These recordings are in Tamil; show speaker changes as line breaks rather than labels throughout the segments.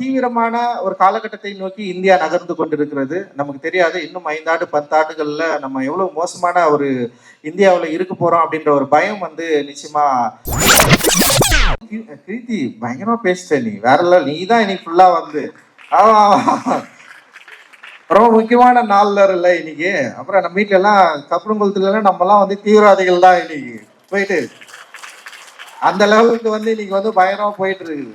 தீவிரமான ஒரு காலகட்டத்தை நோக்கி இந்தியா நகர்ந்து கொண்டிருக்கிறது. நமக்கு தெரியாது இன்னும் ஐந்தாண்டு பத்தாண்டுகள்ல நம்ம எவ்வளவு மோசமான ஒரு இந்தியாவில் இருக்க போறோம் அப்படின்ற ஒரு பயம் வந்து நிச்சயமா கிருதி பயங்கரமா பேசிட்ட நீ. வேற இல்ல நீ தான் இன்னைக்கு ஃபுல்லா வந்து. ஆமா ரொம்ப முக்கியமான நாள்ல இல்ல இன்னைக்கு. அப்புறம் நம்ம வீட்டுல எல்லாம் கப்பலங்குளத்துல எல்லாம் நம்ம எல்லாம் வந்து தீவிரவாதிகள் தான் இன்னைக்கு. போயிட்டு அந்த லெவலுக்கு வந்து இன்னைக்கு வந்து பயங்கரமா போயிட்டு இருக்குது.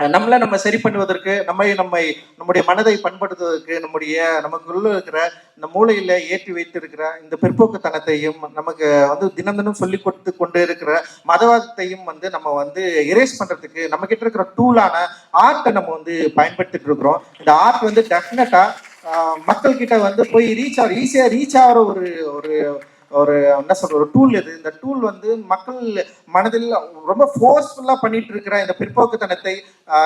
நம்மளை நம்ம சரி பண்ணுவதற்கு நம்மை நம்மை நம்முடைய மனதை பண்படுத்துவதற்கு நம்முடைய நமக்குள்ள இருக்கிற இந்த மூளையில ஏற்றி வைத்திருக்கிற இந்த பிற்போக்குத்தனத்தையும் நமக்கு வந்து தினம் தினம் சொல்லி கொடுத்து கொண்டு இருக்கிற மதவாதத்தையும் வந்து நம்ம வந்து எரேஸ் பண்றதுக்கு நம்ம கிட்ட இருக்கிற டூலான ஆர்ட்டை நம்ம வந்து பயன்படுத்திட்டு இருக்கிறோம். இந்த ஆர்ட் வந்து டெஃபினட்டா மக்கள் கிட்ட வந்து போய் ரீச் ஆகிற ஈஸியா ரீச் ஆகிற ஒரு ஒரு ஒரு என்ன சொல்ற ஒரு டூல் இது. இந்த டூல் வந்து மக்கள் மனதில் ரொம்ப ஃபோர்ஸ்ஃபுல்லா பண்ணிட்டு இருக்கிற இந்த பிற்போக்குத்தனத்தை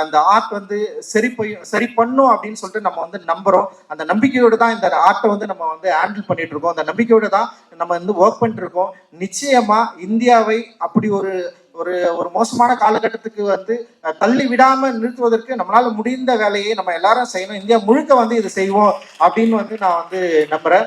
இந்த ஆர்ட் வந்து சரி போய் சரி பண்ணும் அப்படின்னு சொல்லிட்டு நம்ம வந்து நம்புறோம். அந்த நம்பிக்கையோடு தான் இந்த ஆர்ட்டை வந்து நம்ம வந்து ஹேண்டில் பண்ணிட்டு இருக்கோம் அந்த நம்பிக்கையோடு தான் நம்ம வந்து ஒர்க் பண்ணிட்டு இருக்கோம் நிச்சயமா இந்தியாவை அப்படி ஒரு ஒரு ஒரு மோசமான காலகட்டத்துக்கு வந்து தள்ளி விடாம நிறுத்துவதற்கு நம்மளால முடிந்த வேலையை நம்ம எல்லாரும் செய்யணும். இந்தியா முழுக்க வந்து இது செய்வோம் அப்படின்னு வந்து நான் வந்து நம்புறேன்.